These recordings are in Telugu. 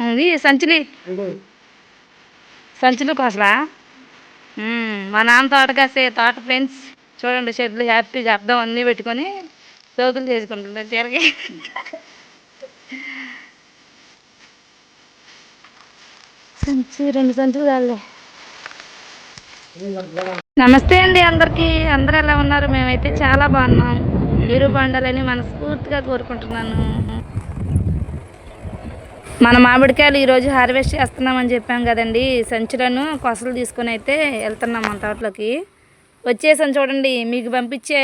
అది సంచిలి సంచులు కోసలా మా నాన్న తోట కాసే తోట ఫ్రెండ్స్ చూడండి చెట్లు హ్యాపీ అర్థం అన్నీ పెట్టుకొని సోదులు చేసుకుంటుంది తిరగి. సంచి రెండు సంచులు కాదు నమస్తే అండి అందరికీ. అందరు ఎలా ఉన్నారు? మేమైతే చాలా బాగున్నాం. మీరు బాగుండాలని మనస్ఫూర్తిగా కోరుకుంటున్నాను. మన మామిడికాయలు ఈరోజు హార్వెస్ట్ చేస్తున్నామని చెప్పాం కదండి. సంచులను కొసలు తీసుకొని అయితే వెళ్తున్నాం మన తోటలోకి. వచ్చేసాం చూడండి మీకు పంపించే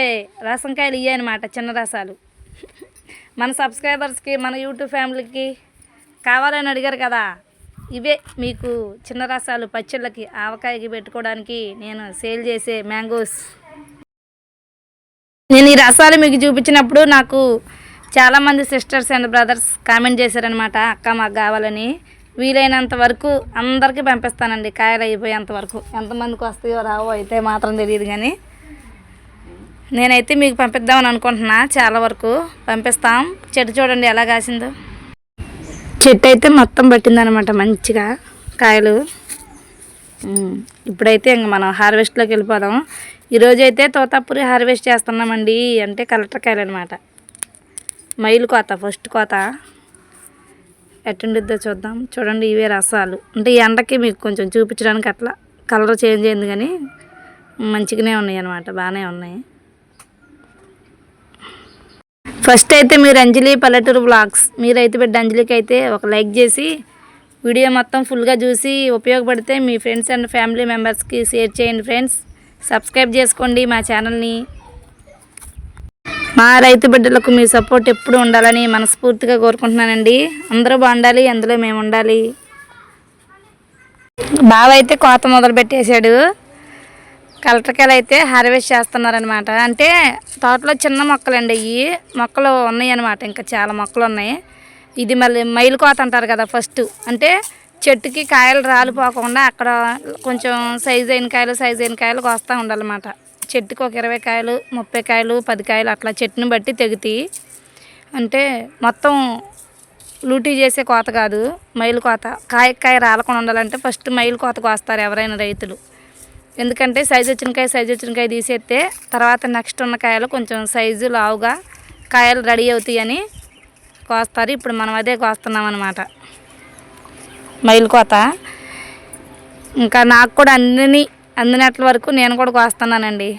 రసంకాయలు ఇవే అనమాట చిన్న రసాలు. మన సబ్స్క్రైబర్స్కి మన యూట్యూబ్ ఫ్యామిలీకి కావాలని అడిగారు కదా. ఇవే మీకు చిన్న రసాలు పచ్చళ్ళకి ఆవకాయకి పెట్టుకోవడానికి నేను సేల్ చేసే మ్యాంగోస్. నేను ఈ రసాలు మీకు చూపించినప్పుడు నాకు చాలామంది సిస్టర్స్ అండ్ బ్రదర్స్ కామెంట్ చేశారనమాట అక్క మాకు కావాలని. వీలైనంత వరకు అందరికీ పంపిస్తానండి. కాయలు అయిపోయేంత వరకు. ఎంతమందికి వస్తాయో రావో అయితే మాత్రం తెలియదు కానీ నేనైతే మీకు పంపిద్దామని అనుకుంటున్నా. చాలా వరకు పంపిస్తాం. చెట్టు చూడండి ఎలా కాసిందో. చెట్టు అయితే మొత్తం పట్టిందనమాట మంచిగా కాయలు. ఇప్పుడైతే ఇంక మనం హార్వెస్ట్లోకి వెళ్ళిపోదాం. ఈరోజు అయితే తోతాపురి హార్వెస్ట్ చేస్తున్నామండి అంటే కలెక్టర్ కాయలు అనమాట మైలు కోత ఫస్ట్ కోత. ఎట్టుండిద్దో చూద్దాం. చూడండి ఇవే రసాలు. అంటే ఈ ఎండకి మీకు కొంచెం చూపించడానికి అట్లా కలర్ చేంజ్ అయింది కానీ మంచిగానే ఉన్నాయి అనమాట బాగానే ఉన్నాయి. ఫస్ట్ అయితే మీరు అంజలి పల్లెటూరు బ్లాగ్స్ మీరైతే బిడ్డ అంజలికి అయితే ఒక లైక్ చేసి వీడియో మొత్తం ఫుల్గా చూసి ఉపయోగపడితే మీ ఫ్రెండ్స్ అండ్ ఫ్యామిలీ మెంబర్స్కి షేర్ చేయండి ఫ్రెండ్స్. సబ్స్క్రైబ్ చేసుకోండి మా ఛానల్ని. మా రైతు బిడ్డలకు మీ సపోర్ట్ ఎప్పుడు ఉండాలని మనస్ఫూర్తిగా కోరుకుంటున్నానండి. అందరూ బాగుండాలి అందులో మేము ఉండాలి. బావ అయితే కోత మొదలు పెట్టేశాడు. కలెక్టర్కాయలు అయితే హార్వెస్ట్ చేస్తున్నారనమాట అంటే తోటలో చిన్న మొక్కలండి అవి మొక్కలు ఉన్నాయి అనమాట ఇంకా చాలా మొక్కలు ఉన్నాయి. ఇది మళ్ళీ మైలు కోత అంటారు కదా ఫస్ట్. అంటే చెట్టుకి కాయలు రాలిపోకుండా అక్కడ కొంచెం సైజ్ అయిన కాయలు సైజ్ అయిన కాయలు కోస్తూ ఉండాలన్నమాట. చెట్టుకి ఒక ఇరవై కాయలు ముప్పై కాయలు పది కాయలు అట్లా చెట్టుని బట్టి తెగుతాయి అంటే మొత్తం లూటీ చేసే కోత కాదు మైలు కోత. కాయ కాయ రాలకుండా ఉండాలంటే ఫస్ట్ మైలు కోత కోస్తారు ఎవరైనా రైతులు. ఎందుకంటే సైజు వచ్చిన కాయ సైజు వచ్చిన కాయ తీసేస్తే తర్వాత నెక్స్ట్ ఉన్న కాయలు కొంచెం సైజు లావుగా కాయలు రెడీ అవుతాయని కోస్తారు. ఇప్పుడు మనం అదే కోస్తున్నాం అనమాట మైలు కోత ఇంకా నాకు కూడా అందని అందినట్ల వరకు నేను కూడా కోస్తున్నానండి.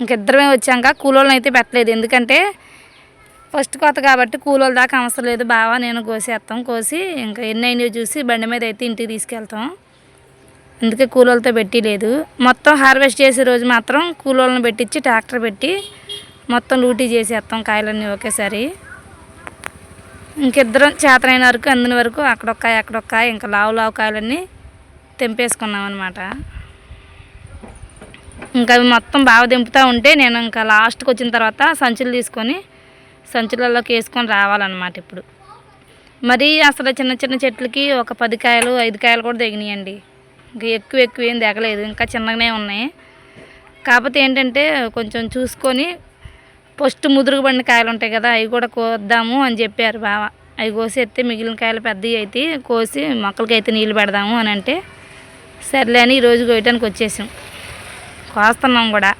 ఇంకిద్దరమే వచ్చాక కూలోళ్ళని అయితే పెట్టలేదు. ఎందుకంటే ఫస్ట్ కోత కాబట్టి కూలోళ్ళ దాకా అవసరం లేదు. బావా నేను కోసేస్తాం కోసి ఇంకా ఎన్ని అయినాయో చూసి బండి మీద అయితే ఇంటికి తీసుకెళ్తాం. అందుకే కూలోళ్ళతో పెట్టి లేదు. మొత్తం హార్వెస్ట్ చేసే రోజు మాత్రం కూలోళ్ళని పెట్టించి ట్రాక్టర్ పెట్టి మొత్తం లూటీ చేసేస్తాం కాయలన్నీ ఒకేసారి. ఇంకిద్దరం చేతనైన వరకు అందిన వరకు అక్కడొక్కాయ అక్కడొక్కాయ ఇంకా లావు లావు కాయలన్నీ తెంపేసుకున్నాం అనమాట ఇంకా అవి మొత్తం బాగా దింపుతూ ఉంటే నేను ఇంకా లాస్ట్కి వచ్చిన తర్వాత సంచులు తీసుకొని సంచులలోకి వేసుకొని రావాలన్నమాట ఇప్పుడు. మరి అసలు చిన్న చిన్న చెట్లకి ఒక పది కాయలు ఐదు కాయలు కూడా దిగినాయండి ఇంకా ఎక్కువ ఎక్కువ ఏం దిగలేదు ఇంకా చిన్నగానే ఉన్నాయి. కాకపోతే ఏంటంటే కొంచెం చూసుకొని ఫస్ట్ ముదురుగు బండి కాయలు ఉంటాయి కదా అవి కూడా కోద్దాము అని చెప్పారు బావ. అవి కోసి ఎత్తే మిగిలిన కాయలు పెద్దవి అయితే కోసి మొక్కలకి అయితే నీళ్ళు పెడదాము అని అంటే సర్లే అని ఈరోజు కోయటానికి వచ్చేసాం. కోస్తున్నాం కూడా.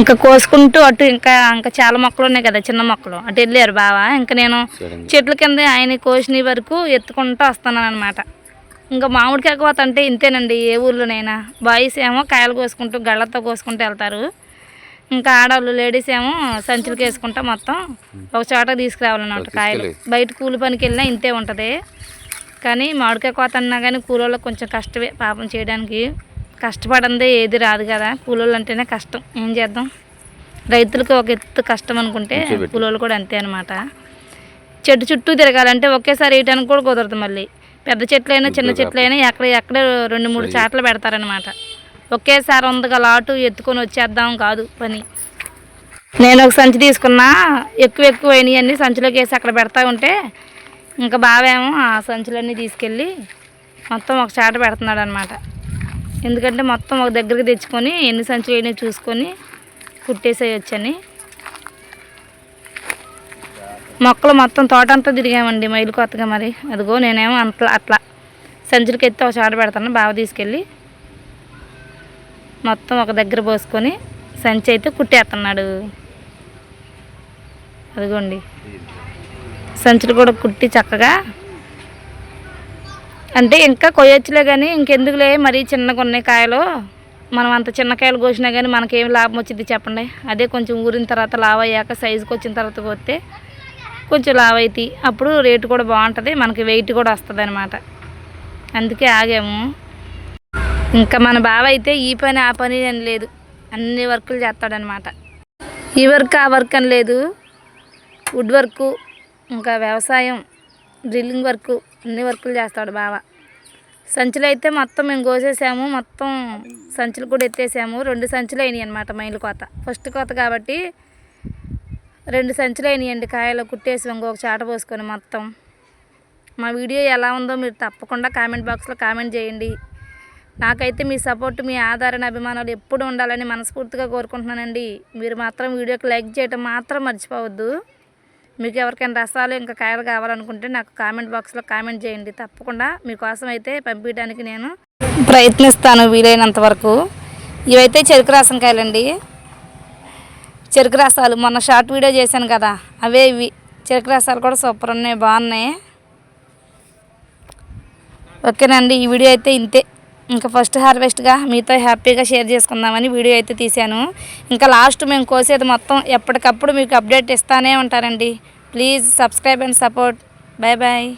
ఇంకా కోసుకుంటూ అటు ఇంకా ఇంకా చాలా మొక్కలు ఉన్నాయి కదా చిన్న మొక్కలు. అటు వెళ్ళారు బావా. ఇంకా నేను చెట్ల కింద ఆయన కోసిన వరకు ఎత్తుకుంటూ వస్తున్నాను అనమాట ఇంకా మామిడికాయ కోత అంటే ఇంతేనండి ఏ ఊర్లోనైనా. బాయ్స్ ఏమో కాయలు కోసుకుంటూ గళ్ళతో కోసుకుంటూ వెళ్తారు. ఇంకా ఆడవాళ్ళు లేడీస్ ఏమో సంచులకి వేసుకుంటా మొత్తం ఒక చోట తీసుకురావాలన్నమాట కాయలు. బయట కూలి పనికి వెళ్ళినా ఇంతే ఉంటుంది. కానీ మామిడికాయ కోత అన్నా కానీ కూలోళ్ళకి కొంచెం కష్టమే పాపం చేయడానికి. కష్టపడందే ఏది రాదు కదా. కూలోళ్ళు అంటేనే కష్టం. ఏం చేద్దాం? రైతులకు ఒక ఎత్తు కష్టం అనుకుంటే కూలోళ్ళు కూడా అంతే అనమాట చెట్టు చుట్టూ తిరగాలంటే ఒకేసారి వేయడానికి కూడా కుదరదు మళ్ళీ. పెద్ద చెట్లైనా చిన్న చెట్లైనా ఎక్కడ ఎక్కడ రెండు మూడు చాట్లు పెడతారనమాట ఒకేసారి ఉందగా ఆటో ఎత్తుకొని వచ్చేద్దాం కాదు పని. నేను ఒక సంచి తీసుకున్నా ఎక్కువ ఎక్కువ అయినాయన్నీ సంచిలోకి వేసి అక్కడ పెడతా ఉంటే ఇంకా బావేమో ఆ సంచులన్నీ తీసుకెళ్ళి మొత్తం ఒక చాట పెడుతున్నాడు అనమాట ఎందుకంటే మొత్తం ఒక దగ్గరికి తెచ్చుకొని ఎన్ని సంచులు అయినాయి చూసుకొని కుట్టేసేయొచ్చని మొక్కలు మొత్తం తోట అంతా తిరిగామండి మైలు కొత్తగా మరి. అదిగో నేనేమో అంత అట్లా సంచులకి ఎత్తి ఒక చోట పెడతాను బాగా తీసుకెళ్ళి మొత్తం ఒక దగ్గర పోసుకొని సంచి అయితే కుట్టేస్తున్నాడు అదిగోండి. సంచులు కూడా కుట్టి చక్కగా. అంటే ఇంకా కొయ్యొచ్చులే కానీ ఇంకెందుకులే మరీ చిన్నగా ఉన్నాయి కాయలు. మనం అంత చిన్న కాయలు కోసినా కానీ మనకేం లాభం వచ్చింది చెప్పండి. అదే కొంచెం ఊరిన తర్వాత లావ్ అయ్యాక సైజుకి వచ్చిన తర్వాత పోతే కొంచెం లావ్ అవుతాయి అప్పుడు రేటు కూడా బాగుంటుంది మనకి వెయిట్ కూడా వస్తుంది అందుకే ఆగాము. ఇంకా మన బావ అయితే ఈ పని ఆ పని అని లేదు. అన్ని వర్కులు చేస్తాడనమాట. ఈ వర్క్ ఆ వర్క్ అని లేదు. వుడ్ వర్కు ఇంకా వ్యవసాయం డ్రిల్లింగ్ వర్కు అన్ని వర్కులు చేస్తాడు బావ. సంచులు అయితే మొత్తం మేము కోసేసాము. మొత్తం సంచులు కూడా ఎత్తేసాము. రెండు సంచులు అయినాయి అనమాట మైలు కోత. ఫస్ట్ కోత కాబట్టి రెండు సంచులు అయినాయండి. కాయలు కుట్టేసి ఇంకొక చాట పోసుకొని మొత్తం. మా వీడియో ఎలా ఉందో మీరు తప్పకుండా కామెంట్ బాక్స్లో కామెంట్ చేయండి. నాకైతే మీ సపోర్ట్ మీ ఆదరణ అభిమానాలు ఎప్పుడు ఉండాలని మనస్ఫూర్తిగా కోరుకుంటున్నానండి. మీరు మాత్రం వీడియోకి లైక్ చేయడం మాత్రం మర్చిపోవద్దు. మీకు ఎవరికైనా రసాలు ఇంకా కాయలు కావాలనుకుంటే నాకు కామెంట్ బాక్స్లో కామెంట్ చేయండి. తప్పకుండా మీకోసం అయితే పంపించడానికి నేను ప్రయత్నిస్తాను వీలైనంత వరకు. ఇవైతే చెరుకు రసం కాయలండి. చెరుకు రసాలు మొన్న షార్ట్ వీడియో చేశాను కదా అవే ఇవి. చెరుకు రసాలు కూడా సూపర్ ఉన్నాయి బాగున్నాయి. ఓకేనండి ఈ వీడియో అయితే ఇంతే. ఇంకా ఫస్ట్ హార్వెస్ట్గా మీతో హ్యాపీగా షేర్ చేసుకుందామని వీడియో అయితే తీశాను. ఇంకా లాస్ట్ మేము కోసేది మొత్తం ఎప్పటికప్పుడు మీకు అప్డేట్ ఇస్తానే ఉంటారండి. Please subscribe and support. Bye bye